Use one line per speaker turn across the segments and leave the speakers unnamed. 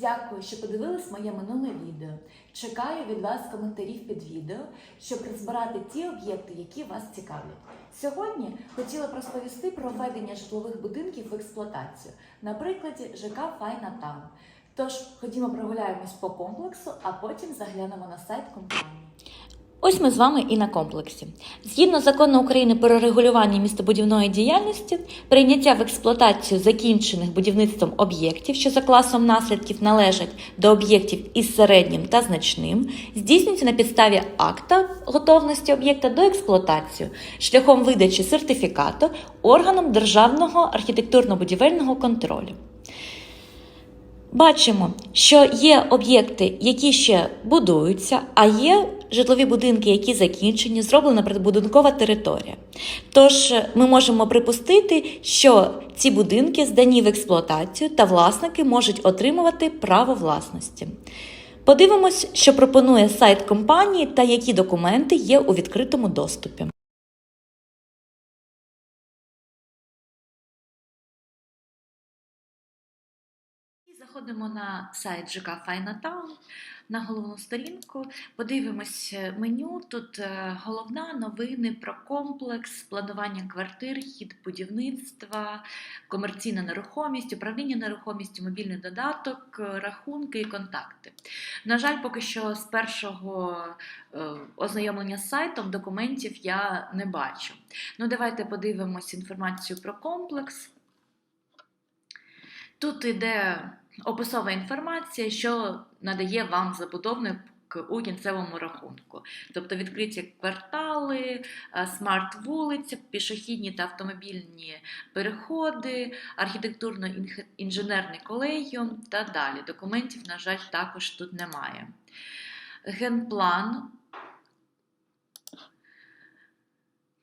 Дякую, що подивились моє минуле відео. Чекаю від вас коментарів під відео, щоб розбирати ті об'єкти, які вас цікавлять. Сьогодні хотіла б розповісти про введення житлових будинків в експлуатацію на прикладі ЖК Файна Таун. Тож ходімо прогуляємось по комплексу, а потім заглянемо на сайт компанії.
Ось ми з вами і на комплексі. Згідно закону України про регулювання містобудівної діяльності, прийняття в експлуатацію закінчених будівництвом об'єктів, що за класом наслідків належать до об'єктів із середнім та значним, здійснюється на підставі акта готовності об'єкта до експлуатації шляхом видачі сертифікату органом Державного архітектурно-будівельного контролю. Бачимо, що є об'єкти, які ще будуються, а є житлові будинки, які закінчені, зроблена прибудинкова територія. Тож ми можемо припустити, що ці будинки здані в експлуатацію та власники можуть отримувати право власності. Подивимось, що пропонує сайт компанії та які документи є у відкритому доступі. Заходимо на сайт ЖК Файна Таун, на головну сторінку, подивимось е, меню. Тут е, головна новини про комплекс, планування квартир, хід будівництва, комерційна нерухомість, управління нерухомістю, мобільний додаток, е, рахунки і контакти. На жаль, поки що з першого ознайомлення з сайтом документів я не бачу. Ну, давайте подивимось інформацію про комплекс. Тут іде описова інформація, що надає вам забудовник у кінцевому рахунку. Тобто відкриті квартали, е, смарт-вулиця, пішохідні та автомобільні переходи, архітектурно-інженерний колегіум та далі. Документів, на жаль, також тут немає. Генплан.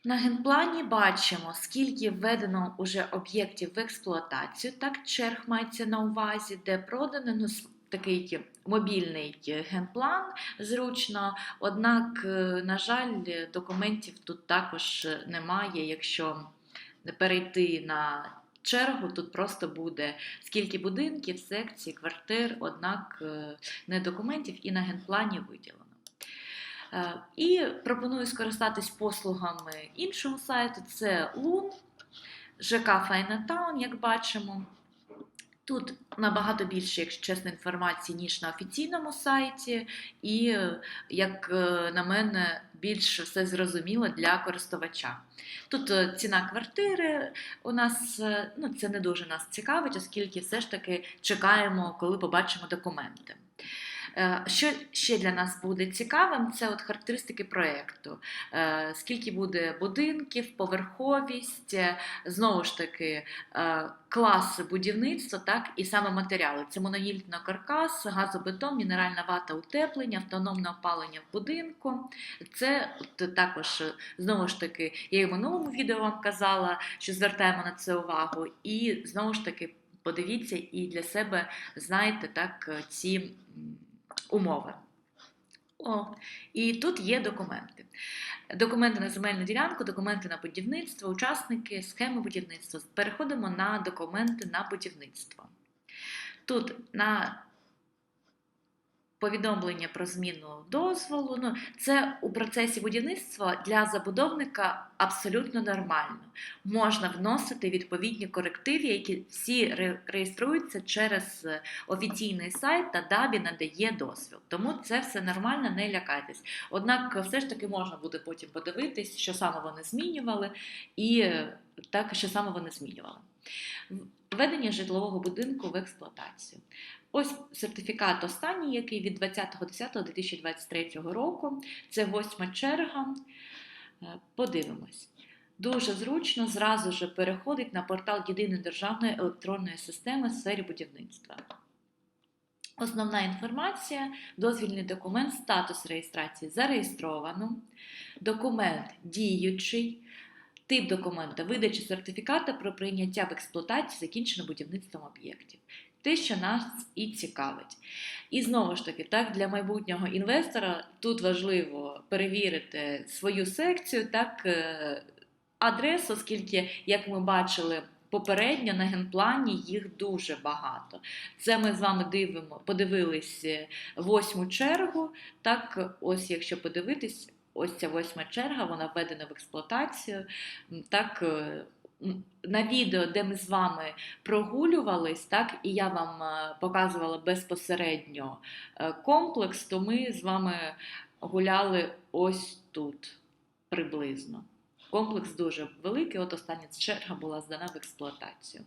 На генплані бачимо, скільки введено уже об'єктів в експлуатацію, так черг мається на увазі, де продано ну, такий мобільний генплан зручно. Однак, е, на жаль, документів тут також немає. Якщо перейти на чергу, тут просто буде скільки будинків, секцій, квартир, однак е, не документів і на генплані виділено. Е, І пропоную скористатись послугами іншого сайту. Це Лун, ЖК Файнатаун, як бачимо. Тут набагато більше, якщо чесно, інформації, ніж на офіційному сайті, і, як е, на мене, більш все зрозуміло для користувача. Тут е, ціна квартири у нас ну, це не дуже нас цікавить, оскільки все ж таки чекаємо, коли побачимо документи. Е, Що ще для нас буде цікавим, це от характеристики проєкту. Е, Скільки буде будинків, поверховість, е, знову ж таки, класи будівництва, так, і саме матеріали. Це монолітно-каркас, газобетон, мінеральна вата утеплення, автономне опалення в будинку. Це от також, знову ж таки, я і в минулому відео вам казала, що звертаємо на це увагу, і знову ж таки. Подивіться і для себе знайте так ці умови. О, і тут є документи. Документи на земельну ділянку, документи на будівництво, учасники, схеми будівництва. Переходимо на документи на будівництво. Тут на повідомлення про зміну дозволу. Ну, це у процесі будівництва для забудовника абсолютно нормально. Можна вносити відповідні корективи, які всі ре- реєструються через е, офіційний сайт та ДАБІ надає дозвіл. Тому це все нормально, не лякайтесь. Однак, все ж таки можна буде потім подивитись, що саме вони змінювали, і е, так, що саме вони змінювали. Введення житлового будинку в експлуатацію. Ось сертифікат останній, який від 20.10.2023 року. Це восьма черга. Е, Подивимось. Дуже зручно зразу ж переходить на портал Єдиної державної електронної системи в сфері будівництва. Основна інформація, дозвільний документ, статус реєстрації зареєстровано, документ діючий, тип документа, видача сертифіката про прийняття в експлуатацію закінчено будівництвом об'єктів. Те, що нас і цікавить. І знову ж таки, так, для майбутнього інвестора тут важливо перевірити свою секцію, так, е, адресу, оскільки, як ми бачили, попередньо на генплані їх дуже багато. Це ми з вами дивимо, подивились е, восьму чергу. Так, ось якщо подивитись, ось ця восьма черга, вона введена в експлуатацію. Так, е, на відео, де ми з вами прогулювались, так, і я вам е, показувала безпосередньо е, комплекс, то ми з вами гуляли ось тут приблизно. Комплекс дуже великий, от остання черга була здана в експлуатацію.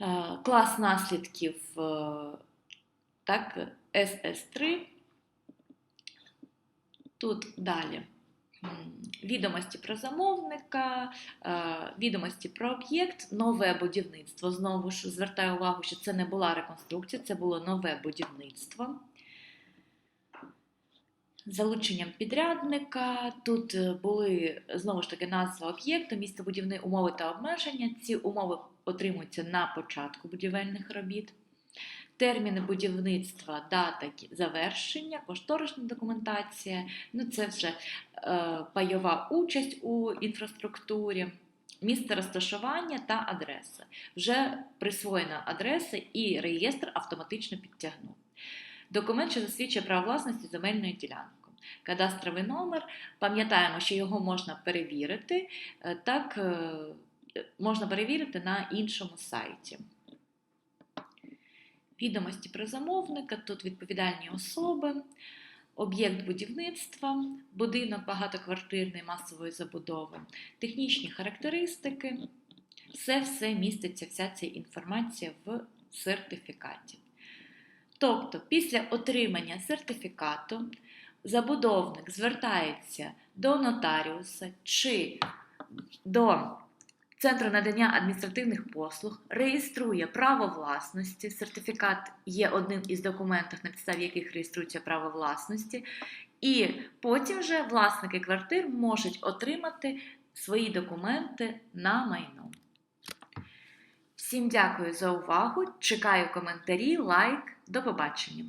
Е, Клас наслідків так, SS3. Тут далі. Відомості про замовника, е, відомості про об'єкт, нове будівництво. Знову ж звертаю увагу, що це не була реконструкція, це було нове будівництво. Залученням підрядника тут е, були знову ж таки назва об'єкту, містобудівні умови та обмеження. Ці умови отримуються на початку будівельних робіт. Терміни будівництва, дата завершення, кошторисна документація. Ну це вже е, пайова участь у інфраструктурі, місце розташування та адреса. Вже присвоєна адреса і реєстр автоматично підтягнув. Документ, що засвідчує право власності земельною ділянкою. Кадастровий номер. Пам'ятаємо, що його можна перевірити. е, Так е, можна перевірити на іншому сайті. Відомості про замовника, тут відповідальні особи, об'єкт будівництва, будинок багатоквартирної масової забудови, технічні характеристики. Все все міститься, вся ця інформація в сертифікаті. Тобто, після отримання сертифікату забудовник звертається до нотаріуса чи до Центру надання адміністративних послуг, реєструє право власності. Сертифікат є одним із документів, на підставі яких реєструється право власності, і потім вже власники квартир можуть отримати свої документи на майно. Всім дякую за увагу. Чекаю коментарі, лайк. До побачення!